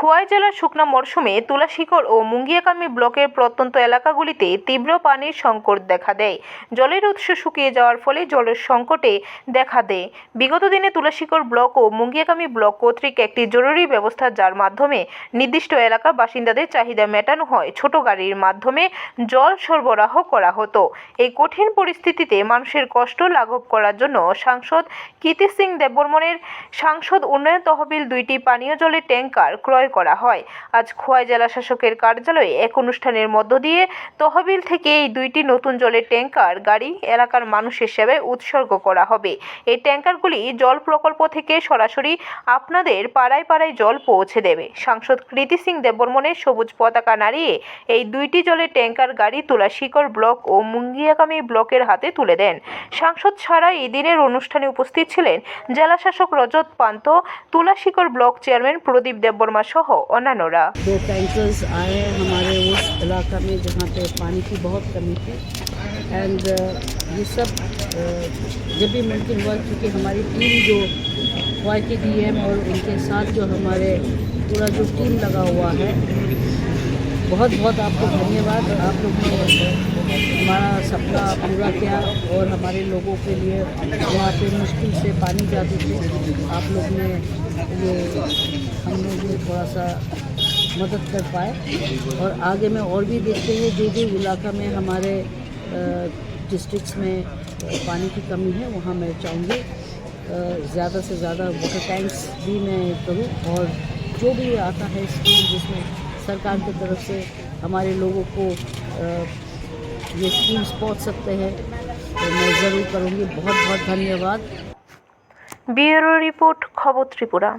খোয়াই জেলার শুকনা মরশুমে তুলাশিকর ও মুঙ্গিয়াকামি ব্লকের প্রত্যন্ত এলাকাগুলিতে তীব্র পানির সংকট দেখা দেয়। জলের উৎস শুকিয়ে যাওয়ার ফলে জলের সংকটে দেখা দেয়। বিগত দিনে তুলাশিকর ব্লক ও মুঙ্গিয়াকামি ব্লক কর্তৃক একটি জরুরি ব্যবস্থা যার মাধ্যমে নির্দিষ্ট এলাকার বাসিন্দাদের চাহিদা মেটানো হয়। ছোট গাড়ির মাধ্যমে জল সরবরাহ করা হতো। এই কঠিন পরিস্থিতিতে মানুষের কষ্ট লাঘব করার জন্য সাংসদ কীর্তি সিং দেববর্মনের সাংসদ উন্নয়ন তহবিল দুইটি পানীয় জলের ট্যাঙ্কার ক্রয় করা হয়। আজ খোয়াই জেলা শাসকের কার্যালয়ে এক অনুষ্ঠানের মধ্য দিয়ে তহবিল থেকে এই দুইটি নতুন জলের ট্যাঙ্কার গাড়ি এলাকার মানুষের সেবায় উৎসর্গ করা হবে। এই ট্যাঙ্কারগুলি জল প্রকল্প থেকে সরাসরি আপনাদের পাড়ায় পাড়ায় জল পৌঁছে দেবে। সাংসদ কৃতি সিং দেববর্মনের সবুজ পতাকা নাড়িয়ে এই দুইটি জলের ট্যাঙ্কার গাড়ি তুলাশিকর ব্লক ও মুঙ্গিয়াকামী ব্লকের হাতে তুলে দেন। সাংসদ ছাড়া এই দিনের অনুষ্ঠানে উপস্থিত ছিলেন জেলা শাসক রজত পান্ত তুলাশিকর ব্লক চেয়ারম্যান প্রদীপ দেববর্মা সহ অন্যান্যরা दो टैंकर्स आए हैं हमारे उस इलाका में जहाँ पे पानी की बहुत कमी थी एंड ये सब uh, जब भी मुमकिन हुआ क्योंकि हमारी टीम जो वाई के डी एम और उनके साथ जो हमारे पूरा जो टीम लगा हुआ है बहुत बहुत आपको धन्यवाद। आप लोग ने हमारा सपना पूरा किया और हमारे लोगों के लिए वहाँ पे मुश्किल से पानी जाते थे। आप लोग ने ये हम लोग थोड़ा सा मदद कर पाए। और आगे में और भी देखते हैं, जो जो इलाका में हमारे डिस्ट्रिक्ट्स में पानी की कमी है, वहाँ मैं चाहूँगी ज़्यादा से ज़्यादा वाटर टैंक्स भी मैं करूँ और जो भी आता है स्कीम जिसमें सरकार की तरफ से हमारे लोगों को ये स्कीम्स पहुंच सकते हैं तो मैं ज़रूर करूँगी बहुत बहुत धन्यवाद ब्यूरो रिपोर्ट खबर त्रिपुरा